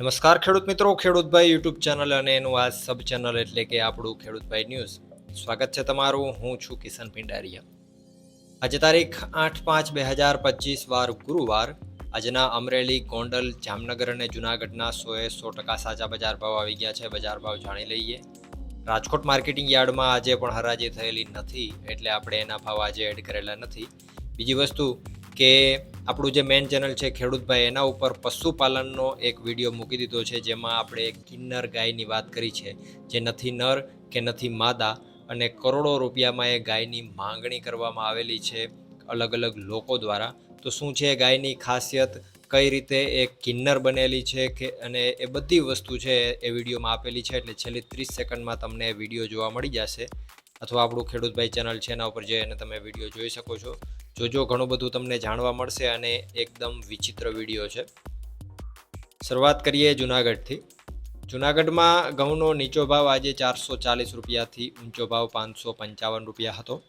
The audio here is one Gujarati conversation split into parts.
નમસ્કાર ખેડૂત મિત્રો ખેડૂતભાઈ યુટ્યુબ ચેનલ અને એનું આ સબ ચેનલ એટલે કે આપણું ખેડૂતભાઈ ન્યૂઝ. સ્વાગત છે તમારું, હું છું કિશન પિંડારિયા. આજે તારીખ આઠ પાંચ બે હજાર પચીસ વાર ગુરુવાર. આજના અમરેલી, ગોંડલ, જામનગર અને જુનાગઢના સોએ સો ટકા સાચા બજાર ભાવ આવી ગયા છે, બજાર ભાવ જાણી લઈએ. રાજકોટ માર્કેટિંગ યાર્ડમાં આજે પણ હરાજી થયેલી નથી, એટલે આપણે એના ભાવ આજે એડ કરેલા નથી. બીજી વસ્તુ કે આપણું જે મેઇન ચેનલ છે ખેડૂતભાઈ, એના ઉપર પશુપાલનનો એક વીડિયો મૂકી દીધો છે, જેમાં આપણે કિન્નર ગાયની વાત કરી છે, જે નથી નર કે નથી માદા, અને કરોડો રૂપિયામાં એ ગાયની માંગણી કરવામાં આવેલી છે અલગ અલગ લોકો દ્વારા. તો શું છે ગાયની ખાસિયત? કઈ રીતે એ કિન્નર બનેલી છે કે, અને એ બધી વસ્તુ છે એ વિડીયોમાં આપેલી છે, એટલે છેલ્લી ત્રીસ સેકન્ડમાં તમને વીડિયો જોવા મળી જશે. અથવા આપણું ખેડૂતભાઈ ચેનલ છે એના ઉપર જઈને તમે વીડિયો જોઈ શકો છો. જોજો, ઘણું બધું તમને જાણવા મળશે અને એકદમ વિચિત્ર વીડિયો છે. શરૂઆત કરીએ જુનાગઢથી. જુનાગઢમાં ઘઉંનો નીચો ભાવ આજે ચારસો ચાલીસ રૂપિયાથી ઊંચો ભાવ પાંચસો પંચાવન રૂપિયા હતો.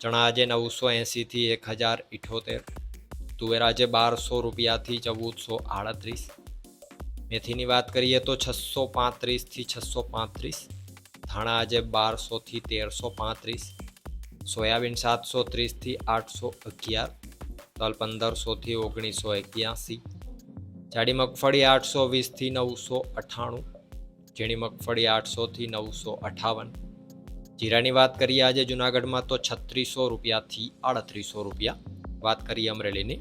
ચણા આજે નવસો એંસીથી એક હજાર ઇઠોતેર. તુવેર આજે બારસો રૂપિયાથી ચૌદસો આડત્રીસ. મેથીની વાત કરીએ તો છસો પાંત્રીસથી છસો પાંત્રીસ. ધાણા આજે બારસોથી તેરસો પાંત્રીસ. સોયાબીન સાતસો ત્રીસથી આઠસો અગિયાર તલ પંદરસોથી ઓગણીસો એક્યાસી, જાડી મગફળી આઠસો વીસથી નવસો અઠ્ઠાણું ઝીણી મગફળી આઠસોથી નવસો અઠાવન, જીરાની વાત કરીએ આજે જુનાગઢમાં તો છત્રીસો રૂપિયાથી આડત્રીસો રૂપિયા, વાત કરીએ અમરેલીની.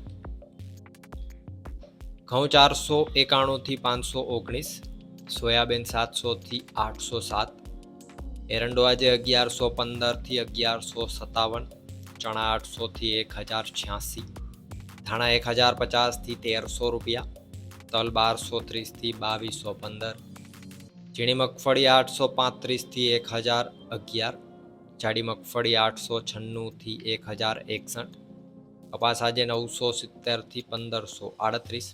ઘઉં ચારસો એકાણુંથી પાંચસો ઓગણીસ, સોયાબીન સાતસોથી આઠસો સાત એરંડો આજે અગિયારસો પંદરથી અગિયારસો સત્તાવન, ચણા આઠસોથી એક હજાર છ્યાસી, ધાણા એક હજાર પચાસથી તેરસો રૂપિયા, તલ બારસો ત્રીસથી બાવીસો પંદર, ઝીણી મગફળી આઠસો પાંત્રીસથી એક હજાર અગિયાર, જાડી મગફળી આઠસો છન્નુંથી એક હજાર એકસઠ, કપાસ આજે નવસો સિત્તેરથી પંદરસો આડત્રીસ,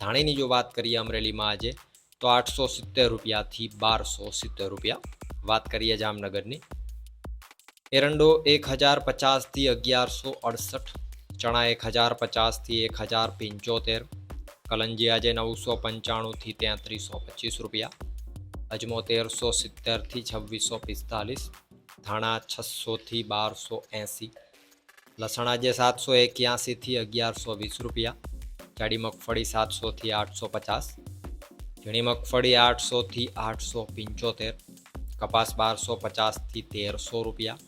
ધાણીની જો વાત કરીએ અમરેલીમાં આજે, તો આઠસો સિત્તેર રૂપિયાથી બારસો સિત્તેર રૂપિયા વાત કરીએ જામનગરની. એરંડો એક હજાર પચાસથી અગિયારસો અડસઠ, ચણા એક હજાર પચાસથી એક હજાર પંચોતેર કલંજી આજે નવસો પંચાણુંથી તેત્રીસો પચીસ રૂપિયા અજમો તેરસો સિત્તેરથી છવ્વીસો પિસ્તાલીસ, ધાણા છસોથી બારસો એંસી, લસણ આજે સાતસો એક્યાસીથી અગિયારસો વીસ રૂપિયા, જાડી મગફળી સાતસોથી આઠસો પચાસ, ઝીણી મગફળી આઠસોથી આઠસો પંચોતેર કપાસ બારસો પચાસથી તેરસો રૂપિયા.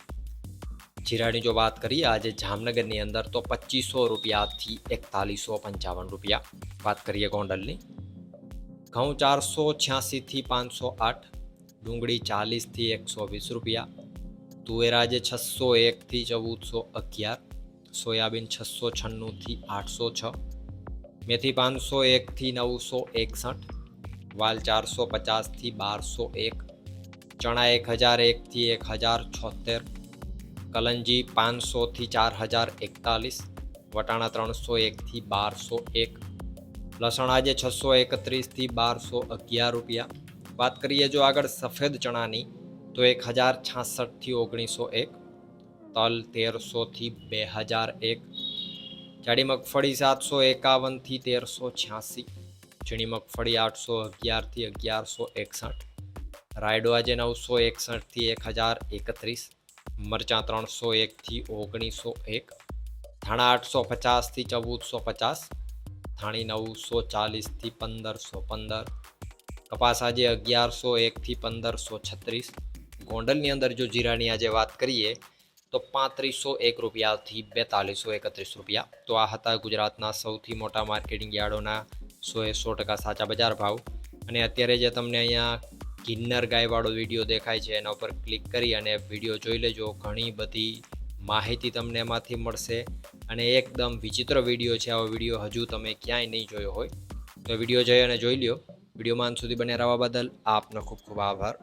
જીરાની જો વાત કરીએ, આજે જામનગરની અંદર તો પચીસો રૂપિયાથી એકતાલીસો પંચાવન રૂપિયા. વાત કરીએ ગોંડલની. ઘઉં ચારસો છ્યાસીથી પાંચસો આઠ, ડુંગળી ચાલીસથી એકસો વીસ રૂપિયા, તુવેર આજે છસો એકથી ચૌદસો અગિયાર, સોયાબીન છસો છન્નુંથી આઠસો છ, મેથી પાંચસો એકથી નવસો એકસઠ, વાલ ચારસો પચાસથી બારસો એક ચણા એક હજાર એકથી એક હજાર છોતેર, કલંજી પાંચસોથી ચાર હજાર એકતાલીસ, વટાણા ત્રણસો એકથી બારસો એક, લસણ આજે છસો એકત્રીસથી બારસો અગિયાર રૂપિયા. વાત કરીએ જો આગળ સફેદ ચણાની, તો એક હજાર છાસઠથી ઓગણીસો એક, તલ તેરસોથી બે હજાર એક, જાડી મગફળી સાતસો એકાવનથી તેરસો છ્યાસી, ઝીણી મગફળી આઠસો અગિયારથી અગિયારસો એકસઠ રાયડો આજે નવસો એકસઠથી એક હજાર એકત્રીસ, મરચાં ત્રણસો એકથી ઓગણીસો એક, ધાણા આઠસો પચાસથી ચૌદસો પચાસ, ધાણી નવસો ચાલીસથી પંદરસો પંદર, કપાસ આજે અગિયારસો એકથી પંદરસો છત્રીસ. ગોંડલની અંદર જો જીરાની આજે વાત કરીએ, તો પાંત્રીસો એક રૂપિયાથી બેતાલીસો એકત્રીસ રૂપિયા. તો આ હતા ગુજરાતના સૌથી મોટા માર્કેટિંગ યાર્ડોના એ સો ટકા સાચા બજાર ભાવ. અને અત્યારે જે તમને અહીંયા કિન્નર ગાયવાળો વીડિયો દેખાય છે, એના ઉપર ક્લિક કરી અને વીડિયો જોઈ લેજો. ઘણી બધી માહિતી તમને એમાંથી મળશે. અને એકદમ વિચિત્ર વીડિયો છે, આવો વીડિયો હજુ તમે ક્યાંય નહીં જોયો હોય. તો વીડિયો જઈ અને જોઈ લ્યો. વિડીયોમાં સુધી બને રહેવા બદલ આપનો ખૂબ ખૂબ આભાર.